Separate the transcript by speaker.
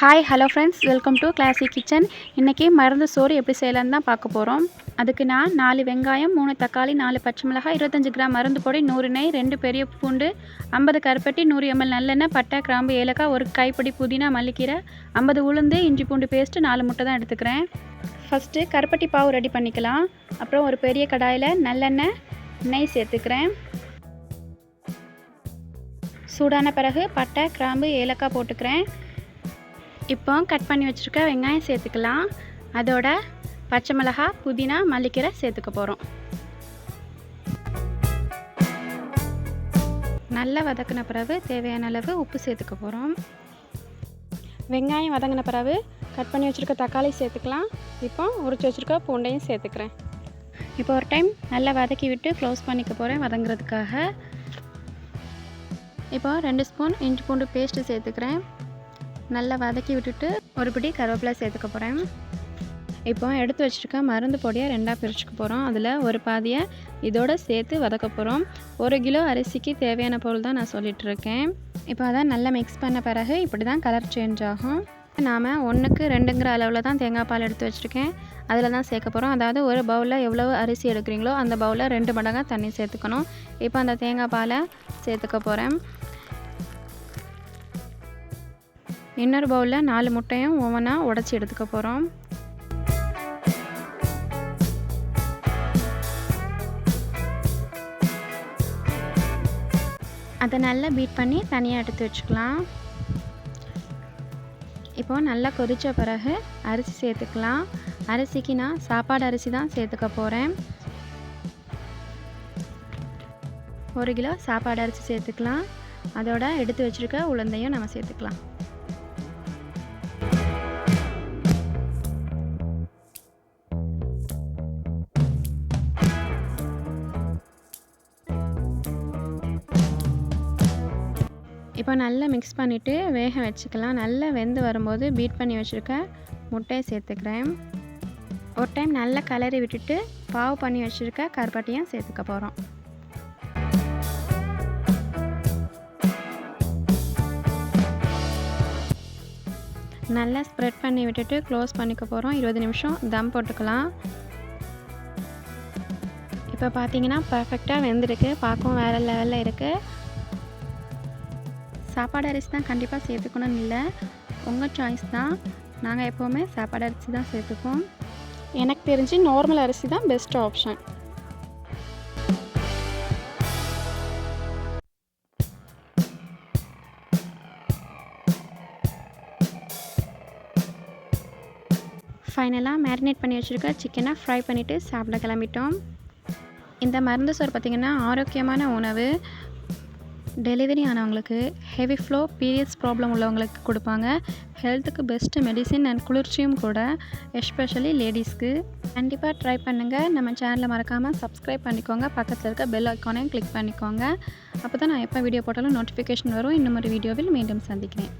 Speaker 1: Hi hello friends welcome to classic kitchen இன்றைக்கி மருந்து சோறு எப்படி செய்யலான்னு தான் பார்க்க போகிறோம் அதுக்கு நான் நாலு வெங்காயம் மூணு தக்காளி நாலு பச்சை மிளகாய் இருபத்தஞ்சி கிராம் மருந்து பொடி நூறு நெய் ரெண்டு பெரிய பூண்டு ஐம்பது கருப்பட்டி நூறு எம்எல் நல்லெண்ணெய் பட்டை கிராம்பு ஏலக்காய் ஒரு கைப்பிடி புதினா மல்லிக்கீரை ஐம்பது உளுந்து இஞ்சி பூண்டு பேஸ்ட்டு நாலு முட்டை தான் எடுத்துக்கிறேன். ஃபஸ்ட்டு கருப்பட்டி பாவு ரெடி பண்ணிக்கலாம். அப்புறம் ஒரு பெரிய கடாயில் நல்லெண்ணெய் நெய் சேர்த்துக்கிறேன். சூடான பிறகு பட்டை கிராம்பு ஏலக்காய் போட்டுக்கிறேன். இப்போ கட் பண்ணி வச்சுருக்க வெங்காயம் சேர்த்துக்கலாம். அதோட பச்சை மிளகா புதினா மல்லிக்கீரை சேர்த்துக்க போகிறோம் நல்லா வதக்கின பிறகு தேவையான அளவு உப்பு சேர்த்துக்க போகிறோம் வெங்காயம் வதங்கின பிறகு கட் பண்ணி வச்சுருக்க தக்காளி சேர்த்துக்கலாம். இப்போ உரிச்சு வச்சுருக்க பூண்டையும் சேர்த்துக்கிறேன். இப்போ ஒரு டைம் நல்லா வதக்கி விட்டு க்ளோஸ் பண்ணிக்க போகிறேன் வதங்குறதுக்காக. இப்போ ரெண்டு ஸ்பூன் இஞ்சி பூண்டு பேஸ்ட்டு சேர்த்துக்கிறேன். நல்லா வதக்கி விட்டுட்டு ஒரு பிடி கருவேப்பிலை சேர்த்துக்க போகிறேன் இப்போ எடுத்து வச்சுருக்க மருந்து பொடியை ரெண்டாக பிரிச்சுக்க போகிறோம் அதில் ஒரு பாதியை இதோடு சேர்த்து வதக்க போகிறோம் ஒரு கிலோ அரிசிக்கு தேவையான பொருள் தான் நான் சொல்லிகிட்ருக்கேன் இப்போ அதை நல்லா மிக்ஸ் பண்ண பிறகு இப்படி தான் கலர் சேஞ்ச் ஆகும். நாம் ஒன்றுக்கு ரெண்டுங்கிற அளவில் தான் தேங்காய் பால் எடுத்து வச்சுருக்கேன். அதில் தான் சேர்க்க போகிறோம் அதாவது ஒரு பவுலில் எவ்வளோ அரிசி எடுக்கிறீங்களோ அந்த பவுலில் ரெண்டு மடங்காக தண்ணி சேர்த்துக்கணும். இப்போ அந்த தேங்காய் பாலை சேர்த்துக்க போகிறேன் இன்னொரு பவுலில் நாலு முட்டையும் ஒவ்வொன்றா உடச்சி எடுத்துக்க போகிறோம் அதை நல்லா பீட் பண்ணி தனியாக எடுத்து வச்சுக்கலாம். இப்போது நல்லா கொதித்த பிறகு அரிசி சேர்த்துக்கலாம். அரிசிக்கு நான் சாப்பாடு அரிசி தான் சேர்த்துக்க போகிறேன் ஒரு கிலோ சாப்பாடு அரிசி சேர்த்துக்கலாம். அதோட எடுத்து வச்சுருக்க உளுந்தையும் நம்ம சேர்த்துக்கலாம். இப்போ நல்லா மிக்ஸ் பண்ணிவிட்டு வேக வச்சுக்கலாம். நல்லா வெந்து வரும்போது பீட் பண்ணி வச்சுருக்க முட்டையை சேர்த்துக்கிறேன். ஒரு டைம் நல்லா கலரி விட்டுட்டு பாவு பண்ணி வச்சுருக்க கருப்பட்டியும் சேர்த்துக்க போகிறோம் நல்லா ஸ்ப்ரெட் பண்ணி விட்டுட்டு க்ளோஸ் பண்ணிக்க போகிறோம் இருபது நிமிஷம் தம் போட்டுக்கலாம். இப்போ பார்த்தீங்கன்னா பர்ஃபெக்டாக வெந்திருக்கு. பார்க்கவும் வேறு லெவலில் இருக்குது சாப்பாடு அரிசி தான் கண்டிப்பாக சேர்த்துக்கணும்னு இல்லை. உங்கள் சாய்ஸ் தான். நாங்கள் எப்போவுமே சாப்பாடு அரிசி தான் சேர்த்துப்போம். எனக்கு தெரிஞ்சு நார்மல் அரிசி தான் பெஸ்ட் ஆப்ஷன் ஃபைனலாக மேரினேட் பண்ணி வச்சுருக்க சிக்கனை ஃப்ரை பண்ணிவிட்டு சாப்பிட கிளம்பிட்டோம். இந்த மருந்து சோறு பார்த்திங்கன்னா ஆரோக்கியமான உணவு. டெலிவரி ஆனவங்களுக்கு ஹெவி ஃப்ளோ பீரியட்ஸ் ப்ராப்ளம் உள்ளவங்களுக்கு கொடுப்பாங்க. ஹெல்த்துக்கு பெஸ்ட்டு மெடிசின் அண்ட் குளிர்ச்சியும் கூட எஸ்பெஷலி லேடிஸ்க்கு. கண்டிப்பாக ட்ரை பண்ணுங்கள் நம்ம சேனலை மறக்காமல் சப்ஸ்கிரைப் பண்ணிக்கோங்க. பக்கத்தில் இருக்க பெல் ஐக்கானையும் கிளிக் பண்ணிக்கோங்க. அப்போ தான் நான் எப்போ வீடியோ போட்டாலும் நோட்டிஃபிகேஷன் வரும். இன்னும் ஒரு வீடியோவில் மீண்டும் சந்திக்கிறேன்.